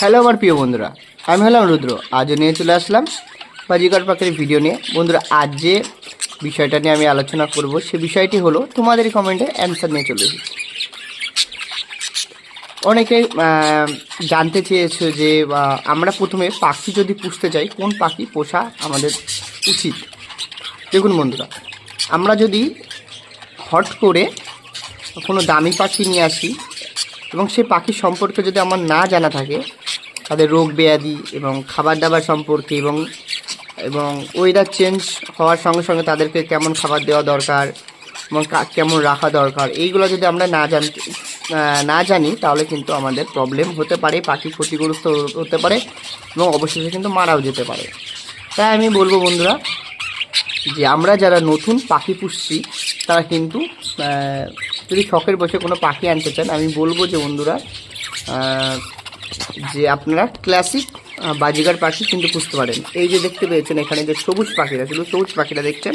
Hello আমার প্রিয় বন্ধুরা, আমি হলাম রুদ্র। আজও নিয়ে চলে আসলাম বাজিকর পাখির ভিডিও নিয়ে। বন্ধুরা, আজ যে বিষয়টা নিয়ে আমি আলোচনা করব, সে বিষয়টি হলো তোমাদের কমেন্টে অ্যান্সার নিয়ে চলে এসেছি। অনেকে জানতে চেয়েছো যে আমরা প্রথমে পাখি যদি পুষতে চাই কোন পাখি পোষা আমাদের উচিত? দেখুন বন্ধুরা, আমরা যদি হট করে কোনো দামি পাখি নিয়ে আসি এবং সেই পাখি সম্পর্কে যদি আমার না জানা থাকে তাদের রোগ ব্যাধি এবং খাবার দাবার সম্পর্কে এবং এবং ওয়েদার চেঞ্জ হওয়ার সঙ্গে সঙ্গে তাদেরকে কেমন খাবার দেওয়া দরকার এবং কেমন রাখা দরকার, এইগুলো যদি আমরা না জানতে না জানি তাহলে কিন্তু আমাদের প্রবলেম হতে পারে, পাখি ক্ষতিগ্রস্ত হতে পারে এবং অবশেষে কিন্তু মারাও যেতে পারে। তাই আমি বলব বন্ধুরা যে আমরা যারা নতুন পাখি পুষছি, তারা কিন্তু যদি শখের বসে কোনো পাখি আনতে চান, আমি বলব যে বন্ধুরা যে আপনারা ক্লাসিক বাজিগার পাখি কিন্তু পুষতে পারেন। এই যে দেখতে পেয়েছেন এখানে যে সবুজ পাখিরা শুধু সবুজ পাখিরা দেখছেন,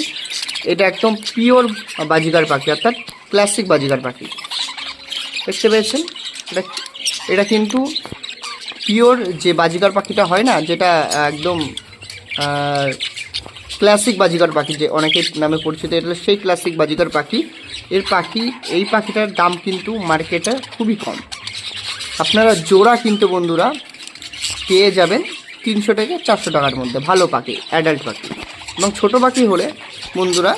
এটা একদম পিওর বাজিগার পাখি, অর্থাৎ ক্লাসিক বাজিগার পাখি। দেখতে পেয়েছেন? এটা এটা কিন্তু পিওর যে বাজিগার পাখিটা হয় না, যেটা একদম ক্লাসিক বাজিগার পাখি, যে অনেকের নামে পরিচিত, এটা সেই ক্লাসিক বাজিগার পাখি। এর পাখি, এই পাখিটার দাম কিন্তু মার্কেটে খুবই কম। আপনারা জোড়া কিন্তু বন্ধুরা পেয়ে যাবেন তিনশো থেকে চারশো টাকার মধ্যে, ভালো পাখি অ্যাডাল্ট পাখি। এবং ছোটো পাখি হলে বন্ধুরা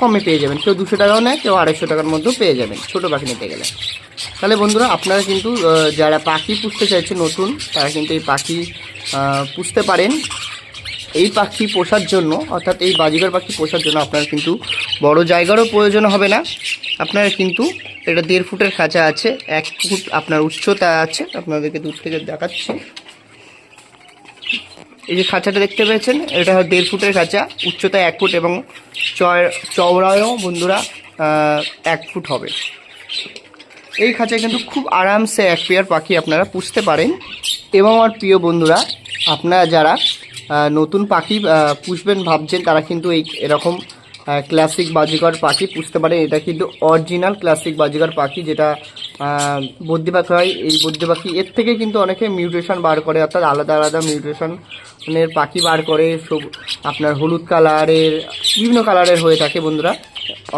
কমে পেয়ে যাবেন। কেউ দুশো টাকাও নেয়, কেউ আড়াইশো টাকার মধ্যেও পেয়ে যাবেন ছোটো পাখি নিতে গেলে। তাহলে বন্ধুরা আপনারা কিন্তু যারা পাখি পুষতে চাইছে নতুন, তারা কিন্তু এই পাখি পুষতে পারেন। এই পাখি পোষার জন্য, অর্থাৎ এই বাজিগার পাখি পোষার জন্য আপনার কিন্তু বড় জায়গারও প্রয়োজন হবে না। আপনার কিন্তু এটা দেড় ফুটের খাঁচা আছে, এক ফুট আপনার উচ্চতা আছে। আপনাদেরকে দূর থেকে দেখাচ্ছি। এই যে খাঁচাটা দেখতে পেয়েছেন, এটা দেড় ফুটের খাঁচা, উচ্চতা এক ফুট এবং চওড়ায়ও বন্ধুরা এক ফুট হবে। এই খাঁচায় কিন্তু খুব আরামসে এক পেয়ার পাখি আপনারা পুষতে পারেন। এবং আমার প্রিয় বন্ধুরা, আপনারা যারা নতুন পাখি পুষবেন ভাবছেন তারা কিন্তু এই এরকম ক্লাসিক বাজিকর পাখি পুষতে পারেন এটা কিন্তু অরিজিনাল ক্লাসিক বাজিকর পাখি যেটা বদ্যি পাখি হয়। এই বদ্যি পাখি এর থেকে কিন্তু অনেকে মিউটেশন বার করে, অর্থাৎ আলাদা আলাদা মিউটেশনের পাখি বার করে। সব আপনার হলুদ কালারের বিভিন্ন কালারের হয়ে থাকে বন্ধুরা।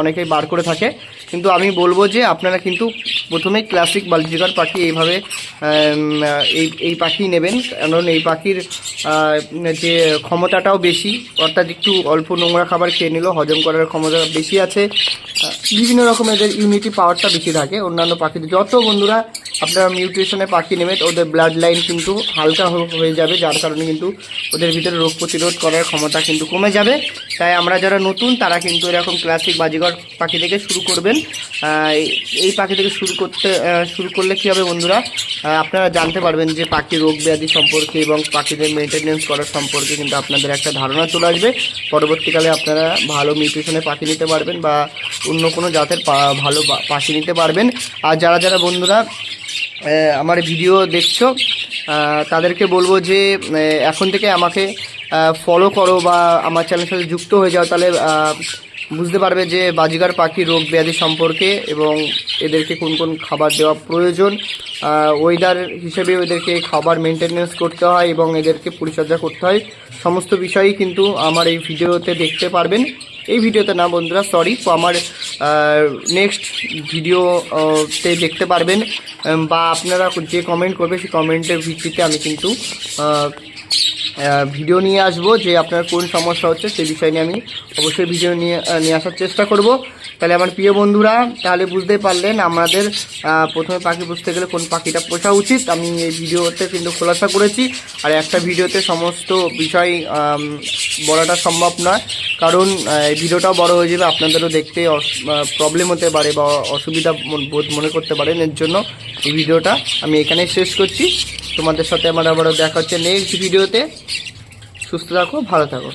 অনেকেই বার করে থাকে। কিন্তু আমি বলব যে আপনারা কিন্তু প্রথমেই ক্লাসিক বালজিকার পাখি এইভাবে এই এই পাখি নেবেন। কারণ এই পাখির যে ক্ষমতাটাও বেশি, অর্থাৎ একটু অল্প নোংরা খাবার খেয়ে নিলেও হজম করার ক্ষমতা বেশি আছে। বিভিন্ন রকমের ইউনিটি পাওয়ারটা বেশি থাকে। অন্যান্য পাখিদের যত বন্ধুরা আপনারা মিউটেশনে পাখি নেবেন, ওদের ব্লাড লাইন কিন্তু হালকা হয়ে যাবে, যার কারণে কিন্তু ওদের ভিতরে রোগ প্রতিরোধ করার ক্ষমতা কিন্তু কমে যাবে। তাই আমরা যারা নতুন, তারা কিন্তু এরকম ক্লাসিক বাজিঘর পাখি থেকে শুরু করবেন। এই- পাখি থেকে শুরু করতে শুরু করলে কী হবে বন্ধুরা? আপনারা জানতে পারবেন যে পাখির রোগ ব্যাধি সম্পর্কে এবং পাখিদের মেনটেনেন্স করার সম্পর্কে কিন্তু আপনাদের একটা ধারণা চলে আসবে। পরবর্তীকালে আপনারা ভালো মিউটেশনে পাখি নিতে পারবেন বা অন্য কোনো জাতের ভালো পাখি নিতে পারবেন। আর যারা যারা বন্ধুরা আমার ভিডিও দেখছ। তাদেরকে বলব যে এখন থেকে আমাকে ফলো করো বা আমার চ্যানেলের সাথে যুক্ত হয়ে যাও, তাহলে বুঝতে পারবে যে বাজিগার, পাখি, রোগ, ব্যাধি সম্পর্কে এবং এদেরকে কোন কোন খাবার দেওয়া প্রয়োজন। ওয়েদার হিসেবে ওদেরকে খাবার মেনটেনেন্স করতে হয় এবং এদেরকে পরিচর্যা করতে হয়। সমস্ত বিষয়ই কিন্তু আমার এই ভিডিওতে দেখতে পারবেন। এই ভিডিওতে না বন্ধুরা সরি তো আমার নেক্সট ভিডিওতে দেখতে পারবেন বা আপনারা যে কমেন্ট করবে সেই কমেন্টের ভিত্তিতে আমি কিন্তু ভিডিও নিয়ে আসব যে আপনার কোন সমস্যা হচ্ছে সেই বিষয় নিয়ে আমি অবশ্যই ভিডিও নিয়ে নিয়ে আসার চেষ্টা করব। তাহলে আমার প্রিয় বন্ধুরা, তাহলে বুঝতেই পারলেন আমাদের প্রথমে পাখি বুঝতে গেলে কোন পাখিটা পোষা উচিত। আমি এই ভিডিওতে কিন্তু খোলাসা করেছি। আর একটা ভিডিওতে সমস্ত বিষয় বলাটা সম্ভব নয়। কারণ এই ভিডিওটাও বড় হয়ে যাবে। আপনাদেরও দেখতে প্রবলেম হতে পারে বা অসুবিধা বোধ মনে করতে পারেন। এর জন্য এই ভিডিওটা আমি এখানে শেষ করছি। তোমাদের সাথে আমার আবারও দেখা হচ্ছে নেক্সট ভিডিওতে সুস্থ থাকো ভালো থাকো।